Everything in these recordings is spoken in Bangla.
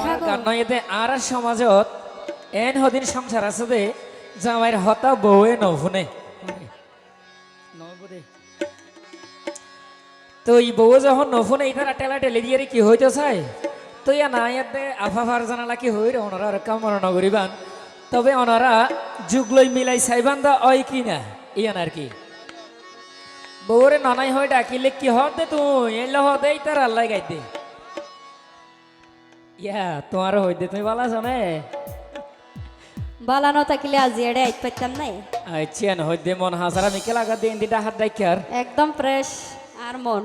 সাগর। আর সমাজত এন হদিন সংসার আছে দে জামাইর হতা বউয়ে নভুনে তো এই বউ যখন নফুনে টেলা টেলে দিয়ে কি হইতে চাই? তো ইয়া না ইয়াতে আফাফার জানালা কি হই রে ওনারা আর নগরিবান। তবে ওনারা যুগলই মিলাই চাইবান দা অয় কি না? ইয়ান আর কি। বউরে ননাই হয় ডাকিলে কি হতে তুই? এলে হতে ইতার আল্লাহ গাইতে ইয়া তোমার হইতে তুমি বালা জানে বালানো থাকিলে আজি এড়ে আইত পাইতাম নাই। আইছেন হইতে মন হাজারা মিকে লাগা দিন দিটা হাত ডাইকার একদম ফ্রেশ আর মন।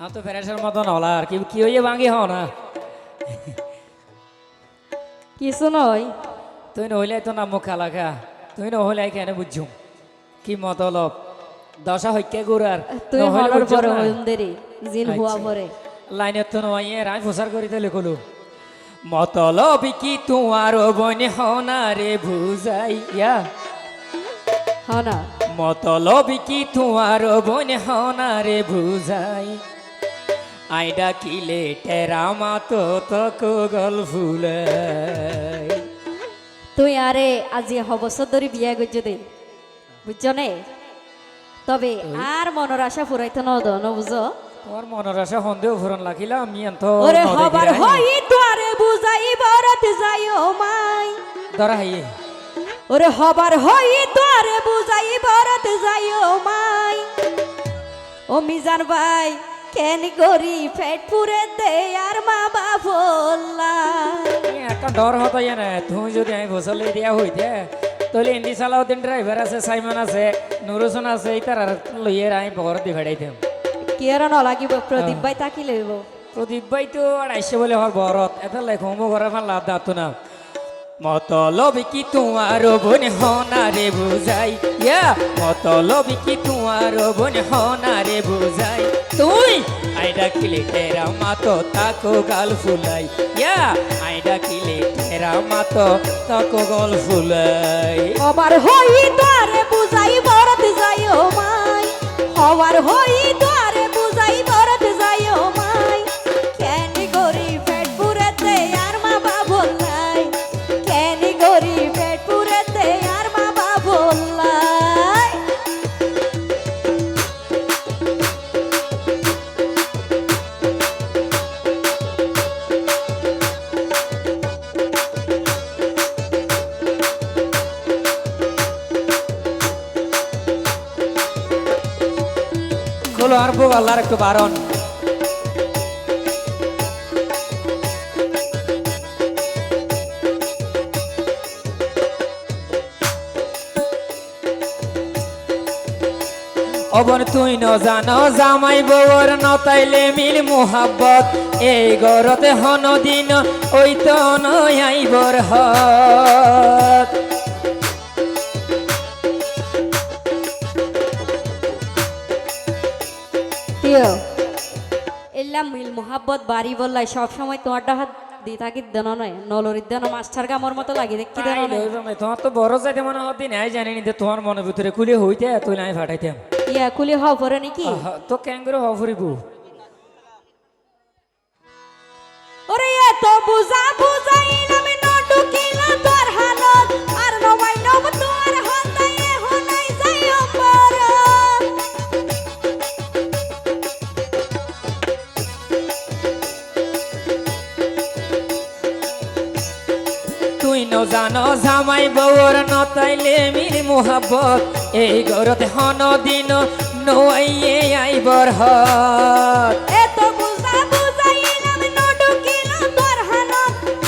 আমি তো ফেরেসের মতন হলা আর কি কি হইয়ে ভাঙি হও না কিছু নয়। তুই নহলে তো না মুখ লাগা তুই নহলে কেন বুঝছুম কি মতলব? দশা হইকে গুড়ার তুই হলর পরে না। হইম দেরি জিন হুয়া আচ্ছা। পরে। লাইনের তো নয় রায় প্রচার করিতে লিখলো। মতলব কি তোমার বন হনারে বুঝাই ইয়া হনা। মতলব কি তোমার বন হনারে বুঝাই? আই ডাকিলে টেরা মাতো তক গল ফুলাই তুই আরে আজি হবছর ধরে বিয়া করছ দে। বুঝছ নে তবে আর মনের আশা ফুরাইতে ন বুঝো তোমার মনের আশা সন্দেহ ফুরন লাগিলা আমি এত ওরে হবার হই তোরে বুঝাই বরত যাইও মাই। ধরা হাইয়ে। ওরে হবার হই তোরে বুঝাই বরত যাইও মাই। ও মিজান ভাই কেন করি পেট পুরে দে আর মা বাবলা একটা ডর হতো না তুমি যদি আমি বসলে দিয়া হইতে তাহলে ইন্দি সালাউদ্দিন ড্রাইভার আছে সাইমন আছে নুরুসন আছে ইতার আর লইয়ে আমি বগর দি ভেড়াইতাম কি আর নলাগিব প্রদীপ ভাই তাকি লইব। প্রদীপ ভাই তো আড়াইশে বলে হর বরত। এটা লেখো মো ঘরে আমার লাভ দাতো না। মতলব কি তোমার বোন হনারে বুঝাই? ইয়া মতলব কি তোমার বোন হনারে বুঝাই? তুই আই ডাকিলে তেরা মাতো তাকো গাল ফুলাই। ইয়া আই ডাকিলে তেরা মাতো তাকো গাল ফুলাই। হবার হই তোরে বুঝাই বরত যাইও মাই। হবার হই তোরে বউ আল্লাহর একটু বারণ। অবন তুই ন জানো, জামাই বউর নতাইলে মিল মোহাব্বত। এই গরতে হন দিন ওই তো নয় আইবর হত তিও এল্লা মিল মোহাব্বত বাড়ি বললাই সব সময় তোমারটা হাত দি থাকি দেন নয় নলরির দেন মাস্টার কামর মতো লাগে দেখি দেন তোমার তো বড় যাইতে মনে হতি নাই জানি নি যে তোমার মনের ভিতরে খুলে হইতে তুই নাই ফাটাইতাম। ইয়া কুলি হও পরে নাকি? তো ক্যাঙ্গুরু হফরিব ওরে এত বুঝা তুই ন জানো জামাই বউর নতাইলে মিল মোহাব্বত। এই গরতে হন দিন নইয়ে আইবর হত এত বুঝা তোর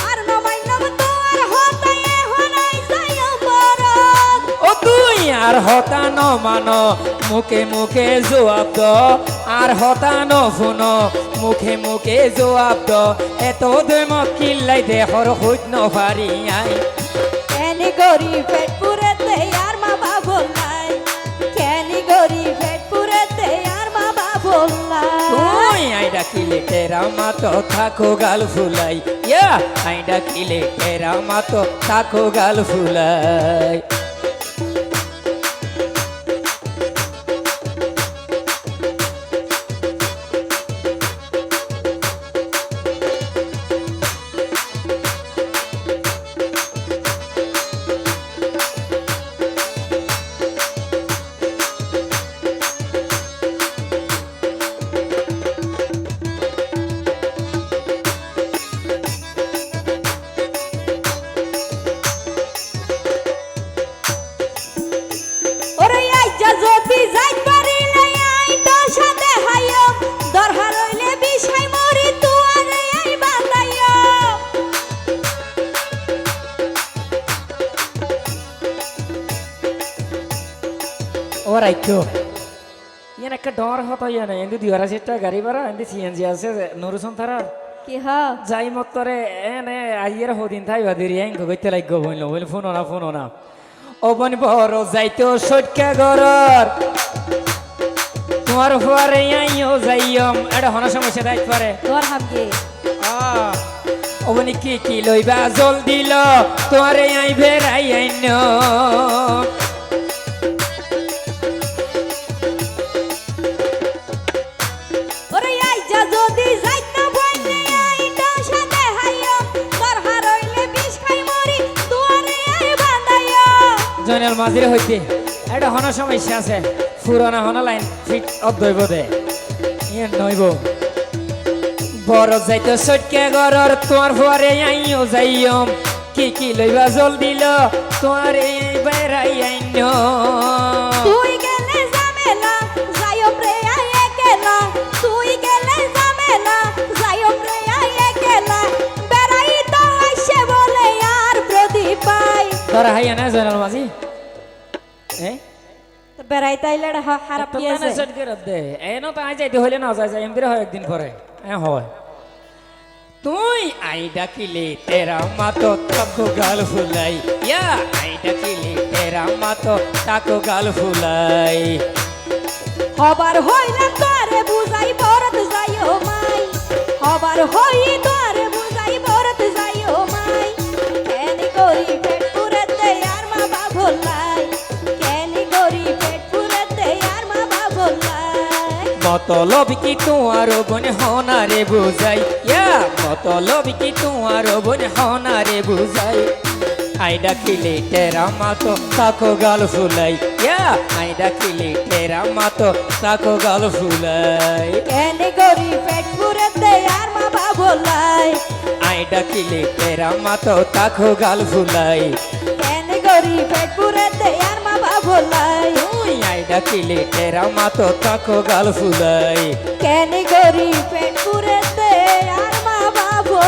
আর নবাই তোর হতাই হলাই যাই অপর ও তুই আর হতা ন মান মুখে মুখে জবাব দ। আর হতা ন শুন মুখে মুখে জবাব দ। এত দৈম কিল্লাই দেহর হইত নপারি আই। কেনি গরি পেট পুরে দে আর মা বাবলাই কেনি গরি পেট আর মা বাবলাই তুই আই ডাকিলে তেরা মাতো থাকো গাল ফুলাই। ইয়া আই ডাকিলে তেরা মাতো থাকো গাল ফুলাই। রাখো ইয়ান একটা ডর হত ইয়ান এন্দি দুই হাজার টাকা গাড়ি ভাড়া এন্দি সিএনজি আছে নুরুসন থারার কি যাই মতরে এনে আইয়ের হদিন থাই বাদিরি এং গইতে লাগ বইল বইল ফোন না ফোন না অবন বড় যাইতো সটকা গরর তোমার ফুয়ারে আইও যাইয়ম এটা হন সমস্যা দাইত পারে তোর হামকে অবনি কি কি লইবা জল দিল তোমারে আই ভেরাই আইন জয়নাল মাঝিরে হইতে। এটা হন সমস্যা আছে। পুরোনা হন লাইন ফিট অদ্বৈব দে। ইয়ে নইব। বড় যাইতো সটকে গরর তোমার ফুয়ারে আইও যাইয়ম। কি কি লইবা জল দিল তোমারে বেড়াই আইন তুই গেলে ঝামেলা যাইও প্রে আই একেলা। তুই গেলে ঝামেলা যাইও প্রে আই একেলা। বেড়াই তো আইসে বলে আর প্রদীপ পাই। তোরা হাইয়া না জয়নাল মাঝি? হ্যাঁ বেড়াই তাইলে খারাপ কি আছে এনো তো আই যাইতে হইলে না যায় যায় এমনি হয় একদিন পরে হ্যাঁ হয় তুই আই ডাকিলে তেরা মাতো তাকো গাল ফুলাই ইয়া আই ডাকিলে তেরা মাতো তাকো গাল ফুলাই হবার হইলে তোরে বুঝাই বরত যাইও মাই হবার হই তোরে বুঝাই বরত যাইও মাই কেন করি মতলব কি তোমার বনে হনারে বুঝাই? ইয়া মতলব কি তোমার বনে হনারে বুঝাই? আই ডাকিলে তেরা মাতো তাকো গাল ফুলাই। ইয়া আই ডাকিলে তেরা মাতো তাকো গাল ফুলাই। কেন করি পেট পুরেতে আর মা বাবলাই আই ডাকিলে তেরা মাতো তাকো গাল ফুলাই। কেন করি পেট পুরেতে আর মা বাবলাই ডাকিলে টেরা মাতো তাকো গাল ফুলাই। কেন গরি পেট পুরেতে আর মা বাবা